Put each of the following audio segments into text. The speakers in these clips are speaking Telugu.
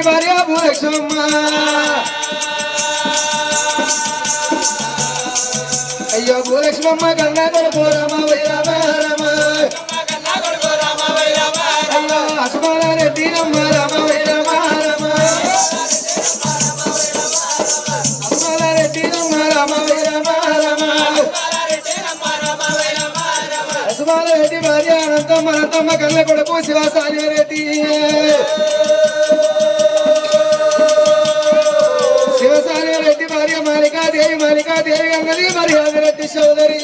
భూపాలరెడ్డి భార్య భూలక్ష్మమ్మ అయ్యో భూలక్ష్మమ్మ కన్నా కొడుకు రామ వై రామ. అయ్యో అసుమారెడ్డి రమ్మ రామ వై రామ. అసుమారెడ్డి రమ్మ రామ వై రామ. అసుమారెడ్డి భార్య అనంతమ్మ అనంతమ్మ కళ్ళ కొడుకు శివసాని రెడ్డి. భార్య మాలికాదేవి మాలికాదేవి అన్నది మరి రెడ్డి సోదరి.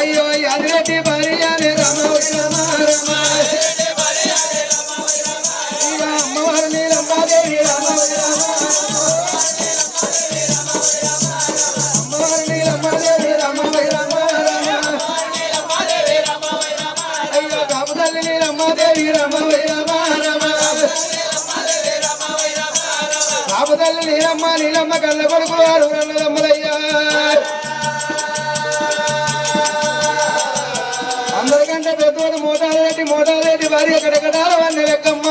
అయ్యో యాదిరెడ్డి భార్య అనే రామ ఓయ్ రామ రామ. కాపుతల్లి నీలమ్మ నీలమ్మ కళ్ళ కొడుకు వారు రన్నదమ్మలయ్యా అందరికంటే పెద్దోడు మోటారెడ్డి మోటారెడ్డి భార్య కడకడాల వన్న లెక్కమ్మ.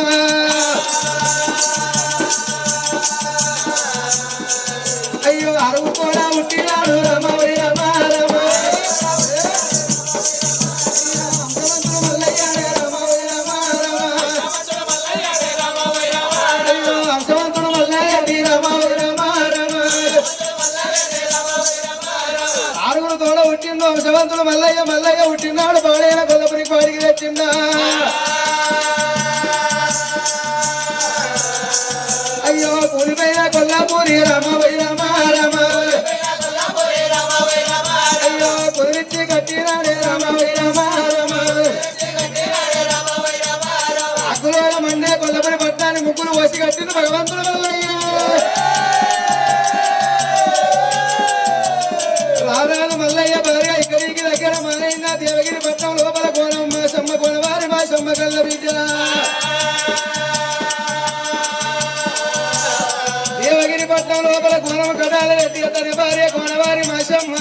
పంతులు మల్లయ్య మల్లయ్య పుట్టినాడు. బాడైన కొల్లపురి కోడికి తెచ్చిండా అయ్యో కూలిపోయిన కొల్లాపూరి రామ వై రామ రామ. అయ్యో కుదిరిచ్చి కట్టినాడే రామ వై రామ రామ. అక్కులో మండే కొల్లపురి పట్టాన్ని ముగ్గురు వచ్చి కట్టింది భగవంతుడు మల్లయ్య మల్లయ్య కొనవారి మా బిడ్డ దేవగిరి పట్నం లోపల కోణం కడాల రెడ్డి అతని భార్య కోనవారి మాసమ్మ.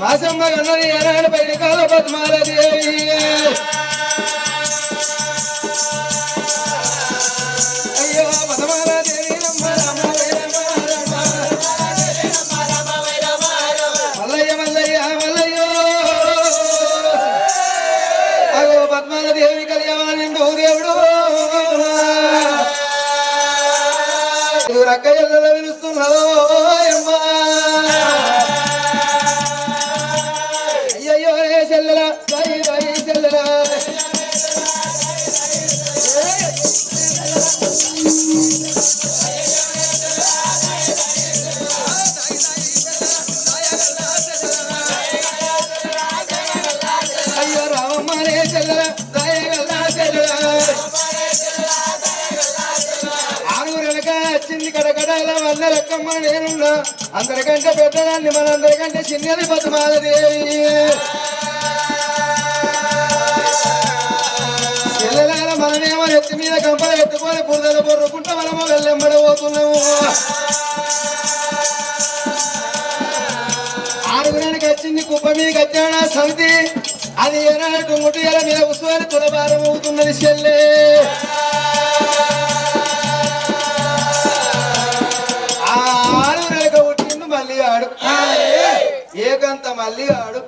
మాసమ్మ కన్నది ఏనాడు పైన కాల పద్మాల దేవి la calle de la వల్ల నేనున్నా అందరికంటే పెద్దదాన్ని మనందరికంటే చిన్నది పద్మాలదేవి చెల్లెలాల మనమేమో ఎత్తి మీద కంపల ఎత్తుకొని బురదలు బొర్రుకుంటా మనమో వెళ్ళెంబడబోతున్నాము ఆరుగురానికి వచ్చింది కుప్ప మీద కట్టాడా సమితి. అది ఏనాడు ముట్టు ఎల మీద ఉసువారి తులభారం అవుతున్నది చెల్లే. మళ్ళీ ఆడు. ఏకంత మళ్ళీ ఆడు.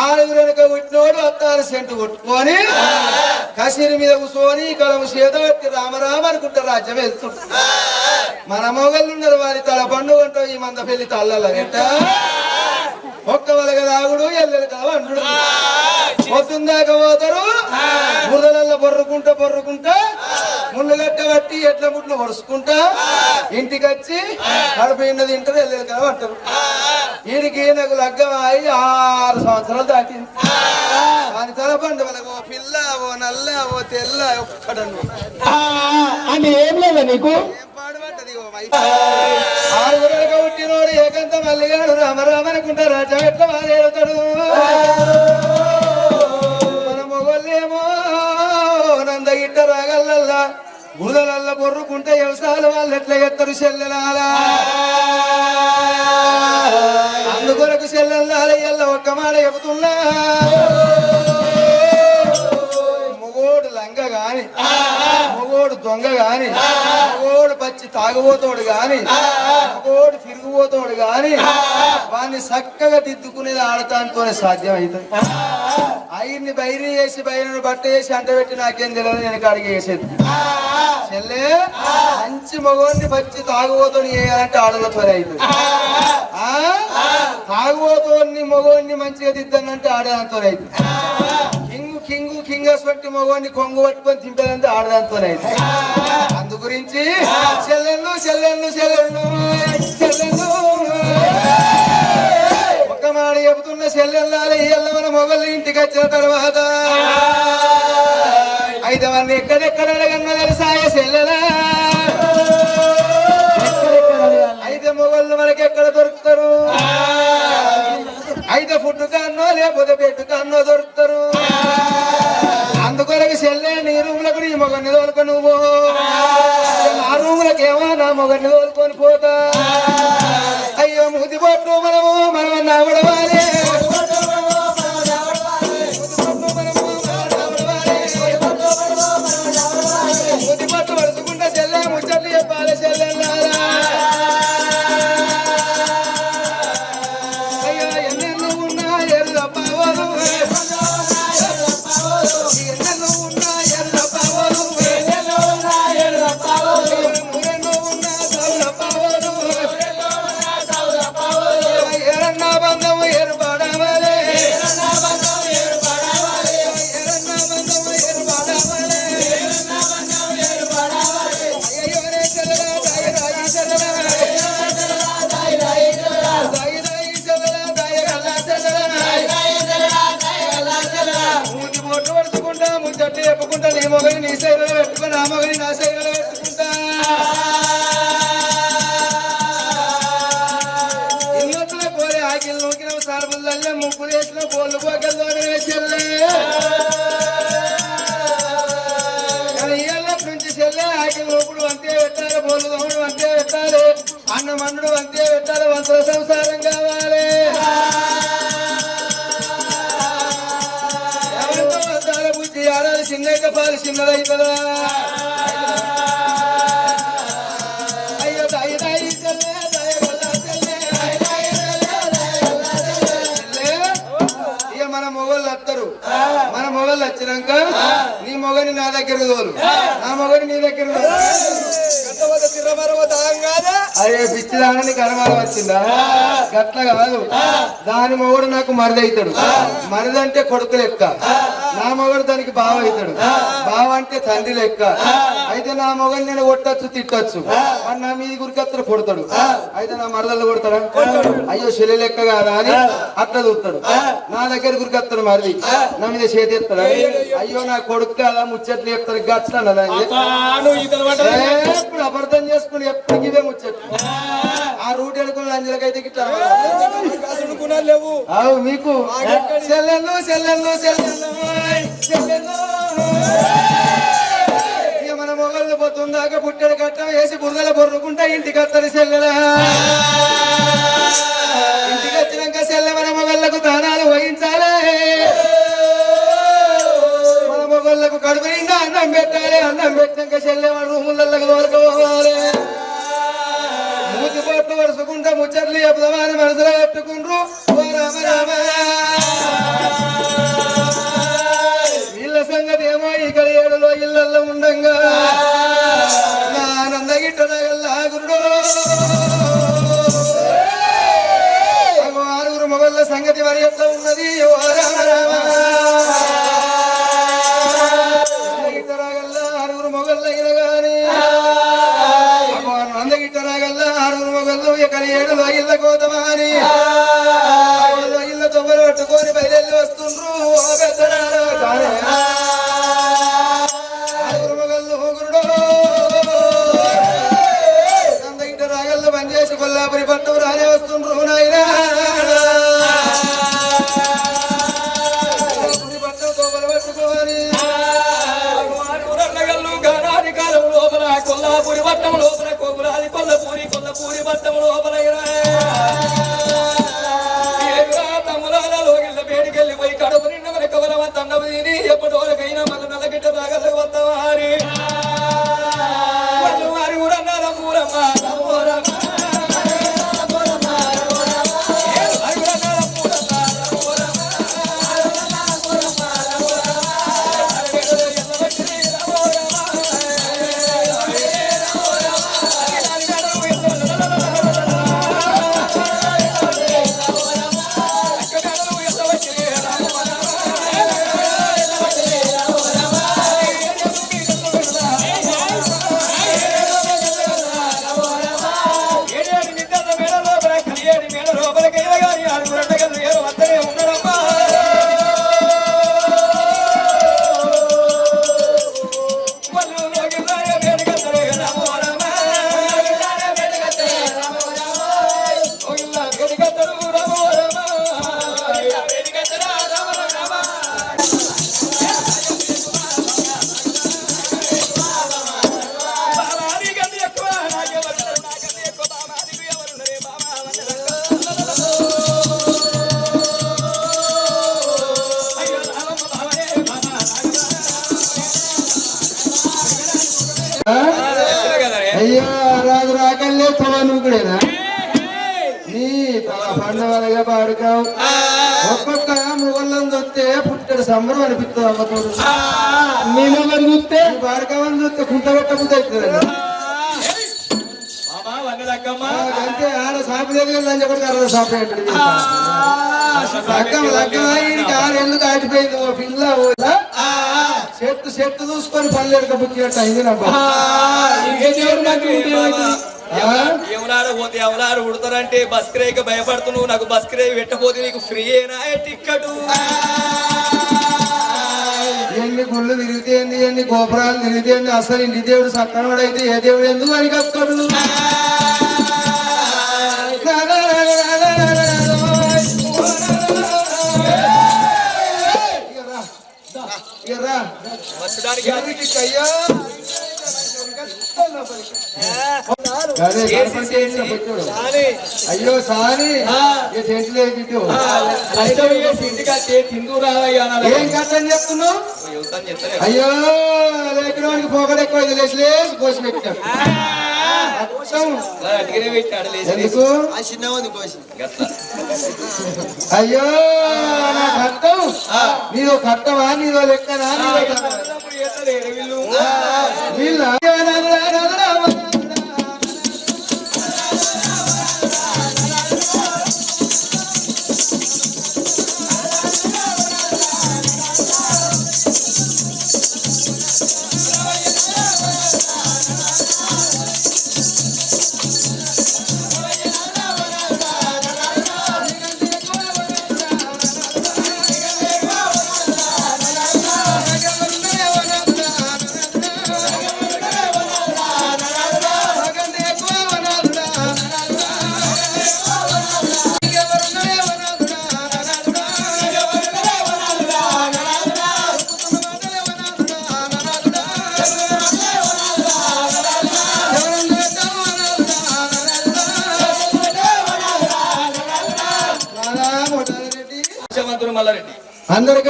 ఆరుగురనక పుట్టినోడు అత్తారు సెంటు కొట్టుకొని కసిరి మీద కూర్చొని కలము చేత పెట్టి రామరామ అనుకుంటే రాజ్యం వెళ్తుంది. మన మొగళ్ళు ఉన్నారు వారి తల పండుగ ఈ మంద పెళ్ళి తల్లల గట్ట ఒక్క వలగ దాగుడు ఎల్లెలు కావండు పొద్దుందాకా పోతారు బురదలల్ల బొర్రుకుంటా బొర్రుకుంటా ముళ్ళు గట్ట పట్టి ఎట్ల ముట్లు వరుసుకుంటా ఇంటికి వచ్చి కడప తింటారు ఎల్లెలు కావంటారు వీడికి నాకు లగ్గం అయి ఆరు సంవత్సరాలు దాటింది దాని తల పండు వాళ్ళకు ఓ పిల్ల ఓ నల్ల ఓ తెల్ల ఒక్కడన్ను అంటే ఏం లేదా నీకు ఏం పాడుపడ్డది ఓ వైపు. మల్లిగానోడు ఏకంత మల్లిగాడు రామరామనుకుంటా రాజా ఎట్లా వాడేరుతాడు మన మొగల్లేమో నందగిట్ట రాగల్లల్లా గురలల్ల బొర్రుకుంటే వ్యవసాయాలు వాళ్ళు ఎట్లా ఎత్తరు చెల్లెలాలా? అందుకొరకు చెల్లెల్లాల ఎల్ల ఒక్క మాట చెబుతున్నా. మొగోడు లంగ గాని మగోడు దొంగ గాని మగోడు పచ్చి తాగుబోతోడు గాని మగోడు తిరుగుబోతోడు గాని వాడిని చక్కగా దిద్దుకునేది ఆడటానితోనే సాధ్యం అవుతుంది ఆయన్ని బయలు చేసి బయలు బట్ట చేసి అంట పెట్టి నాకేం తెలియదు నేను కాడికి వేసేది. చెల్లే మంచి మగోడిని పచ్చి తాగుబోతోని చేయాలంటే ఆడలతో అవుతుంది ఆ? తాగుబోతోని మగోడిని మంచిగా దిద్దనంటే ఆడదాంతో అవుతుంది కింగు కింగు కింగస్ పట్టి మగవాడిని కొంగు పట్టుకొని తింటానంటే ఆడదాంతో అవుతుంది అందు గురించి చెల్లెళ్ళు చెల్లెళ్ళు చెల్లెళ్ళు చెల్లెళ్ళు. ఒక మాట చెబుతున్న చెల్లెళ్ళాలి మన మొగలు ఇంటికి వచ్చిన తర్వాత అయితే మన ఎక్కడెక్కడ అడగన్నా తెలుసాయ చెల్లెలా? అయితే మొగళ్ళు మనకి ఎక్కడ దొరుకుతారు? అయితే ఫుడ్ కన్నో లేకపోతే బెడ్ కన్నో దొరుకుతారు. అందుకొరకు చెల్లె నీ రూములకు నీ మొగన్ని తోలుకొని నువ్వు. ఆ రూములకు ఏమో నా మొగన్ని తోలుకొని పోతా. అయ్యో ముదిపట్టు మనము మనం నవ్వడవాలి మొగని నీ శైలిలో పెట్టుకుని నా మొగని నా శైలిలో చెల్లె. ఇక మన మొగళ్ళు వస్తారు మన మొగళ్ళు వచ్చినాక నీ మొగని నా దగ్గర తోలు నా మొగని నీ దగ్గర అదే పిచ్చి దాని నీకు అనుమానం వచ్చిందా గట్ల కాదు దాని మొగుడు నాకు మరిదవుతాడు మరిదంటే కొడుకు లెక్క నా మొగుడు దానికి బావ అవుతాడు. బావ అంటే తండ్రి లెక్క. అయితే నా మొగని నేను కొట్టచ్చు తిట్టచ్చు. మరి నా మీద గురికత్తలు కొడతాడు. అయితే నా మరదలు కొడతాడా? అయ్యో శిల లెక్క కాదా అని అట్లా చూస్తాడు. నా దగ్గర గురికత్తడు మరిది నా మీద చేతి ఎత్తాడు? అయ్యో నా కొడుకు కదా? ముచ్చట్లు చెప్తాడు అన్నదా ఎప్పుడు అబద్ధం చేసుకుని ఎప్పటికి ముచ్చట్లు? లేవు. అవు మీకు. మన మొగళ్ళు పొద్దుందాక పుట్టెడు కట్టం వేసి బురదల బొర్రుకుంటా ఇంటికి వస్తుంది చెల్లెలా ఇంటికి వచ్చినాక చెల్లె మన మొగళ్ళకు దానాలు వహించాలి. మన మొగళ్ళకు కడుపు నిండా అన్నం పెట్టాలి. అన్నం పెట్టినాక చెల్లె మన రూములకు దొరకపోవాలి మూతి పట్టు వరుసకుంటా ముచ్చట్లు చెప్దామని మనసులో పెట్టుకుండ్రు ఓ రామ. రామ వీళ్ళ సంగతి ఏమో ఇక్కడ ఏడులో ఇళ్ళల్లో ఉండంగా. నా ఆనంద గిట్టనగల్లా గురుడు ఆరుగురు మొగళ్ళ సంగతి మరి ఎట్లా ఉన్నది? ఓ రామ రామ. ఇక్కడ ఏడులో ఇళ్ళ కోతమాని ఇళ్ళ తొమ్మలు పట్టుకొని బయలుదేరి వస్తుండ్రు. పెద్దనాడు కానీ అందగిట్టరాగల్లో పనిచేసి కొల్లాపురి పట్టు రాజే వస్తుండ్రు నాయనా. కొల్లాపురి పట్టు తొమ్మలు పట్టుకొని నగల్లు గానాది కాలం లోపల కొల్లాపూరి పూరి బట్టము లోపలైనా తమ్ములాల లోగిళ్ళ పేడికెళ్ళిపోయి కడుపు నిన్న మనకు వరవ సంబరం అనిపిస్తుంది అమ్మతోడు నేనెవరు చూస్తే పాడుకావని చూస్తే కుంట పెట్టబుద్ధి అవుతుంది. బాబా వందలక్కమ్మ అంతే ఆడ సాపు దగ్గర లంచ కూడా అరవై సాపు ఏంటంటే లగ్గం లగ్గం ఆయనకి ఆరేళ్ళు దాటిపోయింది ఓ పిల్ల ఓలా చెట్టు చెట్టు చూసుకొని పళ్ళు ఎడకబుచ్చినట్టు అయింది నా బాబు. ఇంకే దేవుడు నాకు ఉంటే ఏమిటి? ఆ? ఎవరాడు పోతే ఎవరాడు ఉడతారంటే బస్ కిరాయికి భయపడుతున్నావు నాకు బస్ కిరాయి పెట్టపోతే నీకు ఫ్రీ అయినా టిక్కెట్? ఎన్ని గుళ్ళు తిరిగితేంది ఎన్ని గోపురాలు తిరిగితేంది? అసలు ఇంటి దేవుడు సక్కనవాడు అయితే ఏ దేవుడు ఎందుకు అని కక్కడు అయ్యా సారి ఏ కట్టని చెప్తున్నావు? అయ్యో పోగలు ఎక్కువ లేచి లేచి కోసి. ఎందుకు? అయ్యో నా కట్టం నీదో కట్టవా నీదో లెక్కనా? నీదో? వీళ్ళ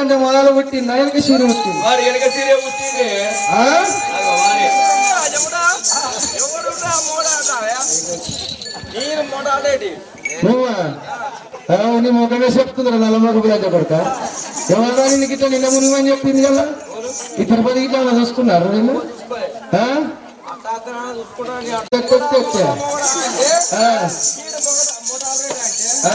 అందరికంటే మొదలు పుట్టి నయనక శీరు పుట్టింది. వాడు వెనక సీరే పుట్టింది. ఆ? అగో వాడే. నువ్వా ఆ, నీ ముఖమే చెప్తుందిరా నల్ల కొడుక. ఎవరు నీకు ఇట్లా నిన్న మునిమని చెప్పింది కదా? ఈ తిరుపతి ఇట్లా చూసుకున్నారు నేను ఆ? ఆ.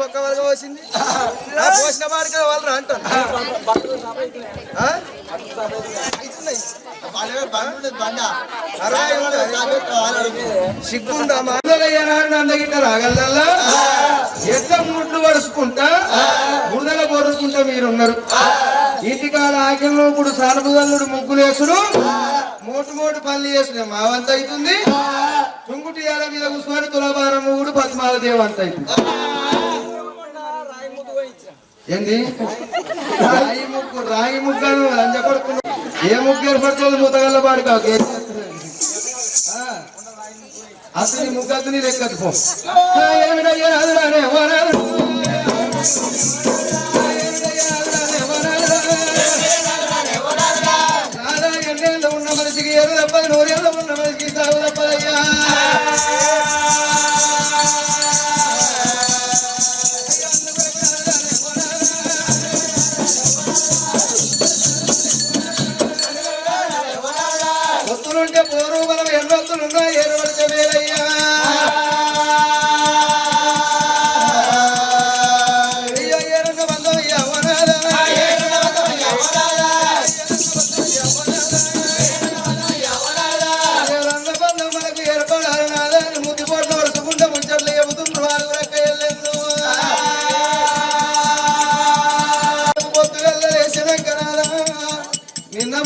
పక్క వరకు పోసింది. పోసిన వారికి వాళ్ళు అంటారు. సిగ్గుందా అందగిట్ట రాగలల్లా ఎంత ముడ్లు పడుచుకుంటా బురదల పొడుచుకుంటా మీరున్నారు. ఇంటికాడ ఆగ్యంలో ఇప్పుడు సానుభుదల్లుడు ముగ్గులేసుడు. మోటు మోటు పనులు చేసుడు మావంత అవుతుంది. తుంగుటి యాల మీద కూర్చొని తులభారం కూడా పద్మాల దేవంత అవుతుంది. ఏంది? రాయి ముగ్గు రాయి ముగ్గు లంజ కొడుకు ఏ ముగ్గు ఏర్పడుతుంది మూతగల్ల పాడు కాకు. ఏం ముగ్గు అతని లెక్కదు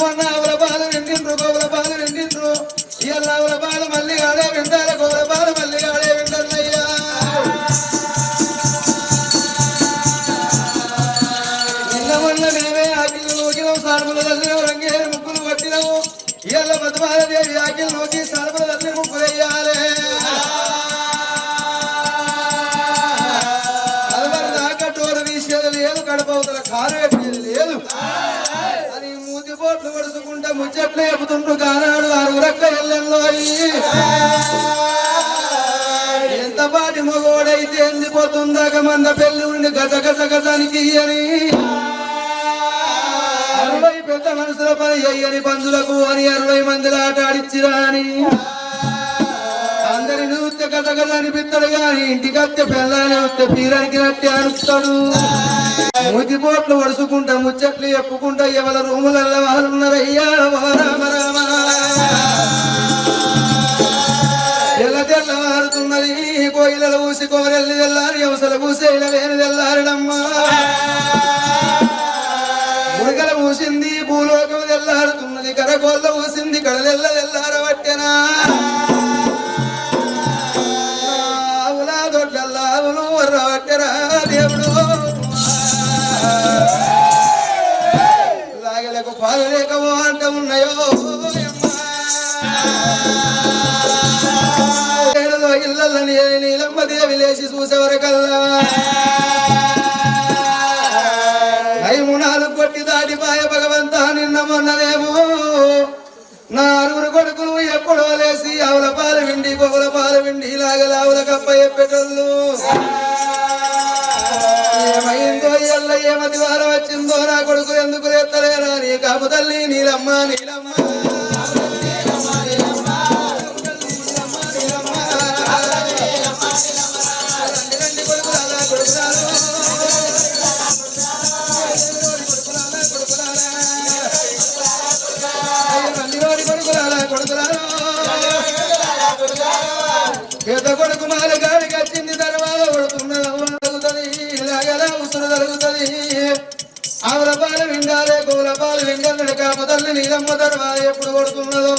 మొన్న ఆవుల పాలు నిండిండ్రు గోవుల పాలు నిండిండ్రు ఇవాళ ఆవుల పాలు మళ్ళీ ఆడే వింటాల గోవుల పాలు మళ్ళీ ఆడే వింటారయ్యా నిన్న మొన్న మేమే ఆకిళ్ళు నూకినాం సానుముల తల్లి రంగేరు ముక్కులు పట్టినాము. ఇవాళ బతుమాలదేవి ఆకిళ్ళు నూకి సానుముల తల్లి ముక్కులు వేయాలి ముచ్చట్లు చెబుతుంటూ కానాడు ఆరుగురక్క ఎల్లెల్లో ఎంత పాటి మగోడైతే ఎండిపోతుందాక మంద పెళ్ళి ఉండి గజ గజ గజానికి అని అరవై పెద్ద మనుషుల పని అయ్యని పందులకు అని అరవై మందిల ఆట ఆడిచ్చిరా అని. అందరిని చూస్తే గజ గజ అనిపిస్తాడు గాని ఇంటికి వస్తే పెళ్ళాలి వస్తే పీరానికి నట్టి అరుస్తాడు. మూతి పోట్లు వడుచుకుంటా ముచ్చట్లు చెప్పుకుంటా ఎవరి రూములలో వాళ్ళు ఉన్నారయ్యా ఓ రామ రామ. ఎల్ల తెల్లవారుతున్నది కోయిలలో ఊసి కోరెల్లి తెల్లారి అవసల పూసి ఇలా వేని తెల్లారడమ్మా ముడగల పూసింది భూలోకం తెల్లారుతున్నది కరగోళ్ళ పూసింది కడలెల్ల తెల్లారబట్టెనా. ఆవులా దొడ్లల్లా ఆవులు వర్రబట్టెరా పాలు లేక అంట ఉన్నాయో ఏడులో ఇళ్ళని నీలమ్మ దేవి లేచి చూసేవరకల్లా ఐమునాలు కొట్టి దాటిపాయ భగవంత నిన్న మొన్ననేమో నా ఆరుగురు కొడుకులు ఎప్పుడో లేసి ఆవుల పాలు విండి గోవుల పాలు విండి ఇలాగల ఆవుల కప్ప చెప్పేటోళ్ళు ఏమైందో ఏమది వారం వచ్చిందో నా కొడుకు ఎందుకు ఎత్తలేరా నీ కాపు తల్లి నీలమ్మ నీలమ్మ రండి రండి కొడుకులారా, కొడుకులారా. రండివాడి విండాలి కాప తల్లి నీలమ్మ తర్వాత ఎప్పుడు కొడుతున్నదో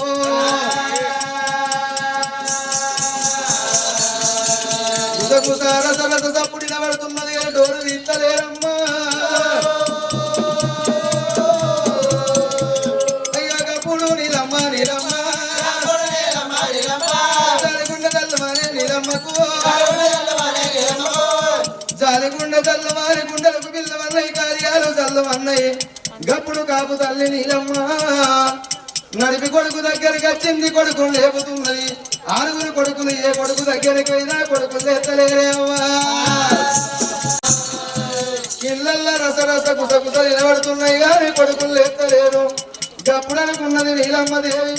సరస తప్పుడు తల్లి నీలమ్మ నడిపి కొడుకు దగ్గరికి వచ్చింది కొడుకు లేపుతున్నది ఆరుగురు కొడుకులు ఏ కొడుకు దగ్గరికి కొడుకులు ఎత్తలేరేవా అవ్వా ఇళ్ళల్లో రస రస నిలబడుతున్నాయి కానీ కొడుకులు ఎత్తలేరు గప్పుడనుకున్నది నీలమ్మ దేవి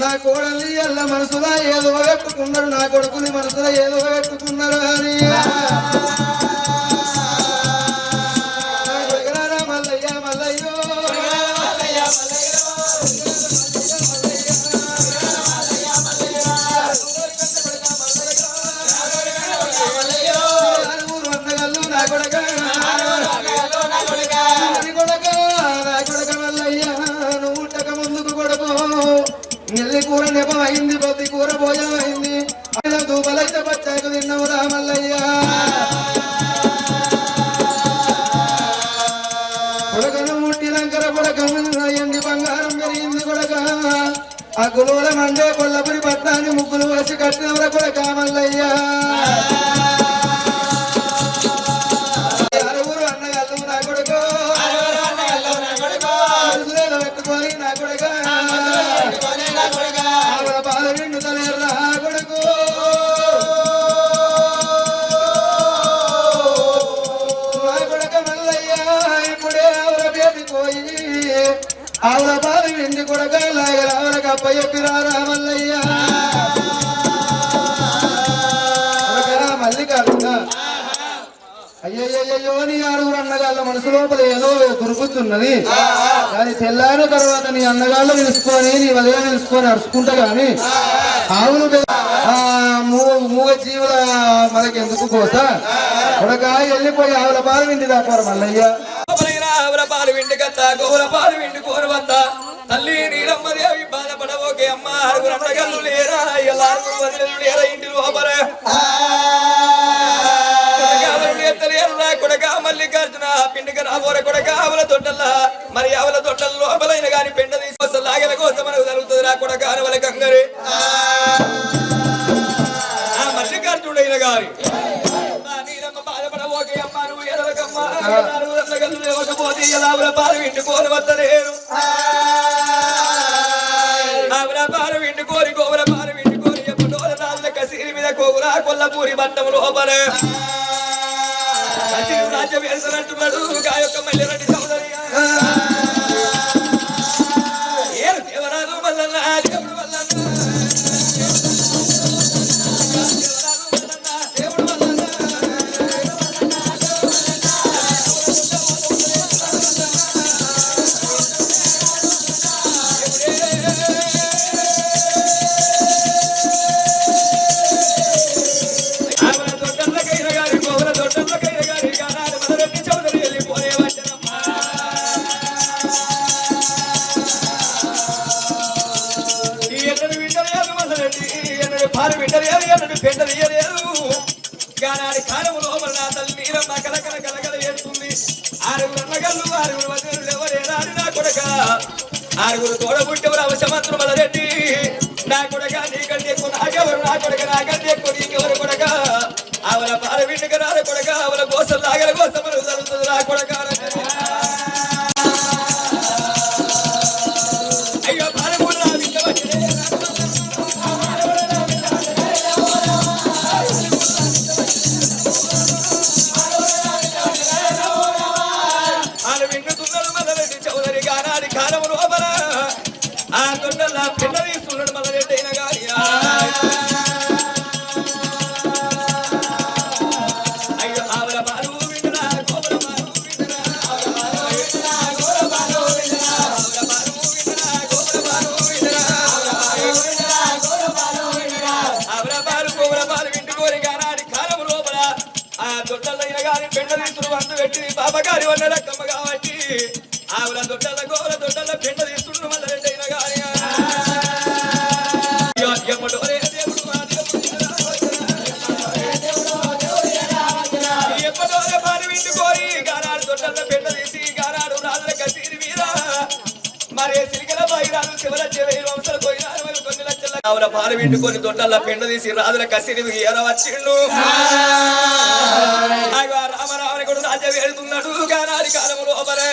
నా కోడల్ని అల్ల మనసులా ఏదో పెట్టుకున్నారు నా కొడుకుని మనసులో ఏదో పెట్టుకున్నారు అని. అయింది ప్రతి కూర భోజనం అయింది. ఇలా దూపలైతే పచ్చాకు తిన్నావు రా మల్లయ్య. కొడకను ముట్టినంకర కొడక ఎండి బంగారం పెరిగింది కొడక. ఆ కులోల మండే కొల్లపురి పట్టాన్ని ముగ్గులు వచ్చి కట్టినవర కొడక మల్లయ్య. ఆవుల పాలు వెండి కొడక అబ్బాయి కప్ప చెప్పిరారా మల్లయ్య మల్లికార్జున. అయ్యయ్యో నీ ఆరుగురు అన్నగాళ్ళ మనసు లోపల ఏదో దొరుకుతున్నది. కానీ తెల్లారిన తర్వాత నీ అన్నగాళ్ళు నిలుసుకొని నీ వదిలే నిలుసుకొని అరుచుకుంటా కానీ ఆవులు మూగ మూగ జీవుల మనకెందుకు కోస? కొడక వెళ్ళిపోయి ఆవుల పాలు విండి దాపారు మల్లయ్య. లోపలైన పాలు విండి కత్త పాలు తల్లి నీలమ్మ దేవి బాధపడవోకే అమ్మ ఆరుగురు అండగల్లు లేరా? ఎల్లారు వదిలేరు లేరా ఇంటి లోపల? కొడకావలు కొడక మల్లికార్జున పిండికి రాబోర కొడక ఆవుల తొట్టల మరి ఆవుల తొట్టల లోపలైన గాని పెండ తీసుకొస్తా లాగల కోసం మనకు జరుగుతుంది రా కొడక అనవల కంగరి. ఆ మల్లికార్జునైన గారి ఎడవకమ్మ ఆరుగురు పాలు పాలు కోరి గోవుల పాలు కోరి ఎప్పటోల కసిరి మీద కొల్లపూరి బట్టం లోపల కసిరి రాజ్యం వెళ్తానంటున్నాడు మళ్ళీ సోదరి అన్నగల్లు, ఆరుగురు వదినలు ఎవరేనా అని నా కొడక. ఆరుగురు తోడబుట్టెవరు అవసరమంతులు నా కొడక నీకంటే ఎక్కువ నాకెవరు? నా కొడక నాకంటే ఎక్కువ నీకెవరు కొడక? అవల పాల విండుక రాల కొడక అవల కోసం లాగల కోసం జరుగుతుంది నా కొడక. దొడ్డలైన గారి పెండ తీసుకుని వంద పెట్టి బాబగారి వన్న రక్కమ్మ కాబట్టి ఆవిడ దొడ్డల గోర దొడ్డల పెండ తీసుకుని మళ్ళీ రెండైన దేవుడు ఎప్పటోరే పాలు వింటుకోరి గానాడు దొడ్డల పెండ తీసి రాజుల కసీరి మీద రాజ్యం వెళ్తున్నాడు గానాడి కాలము లోపలే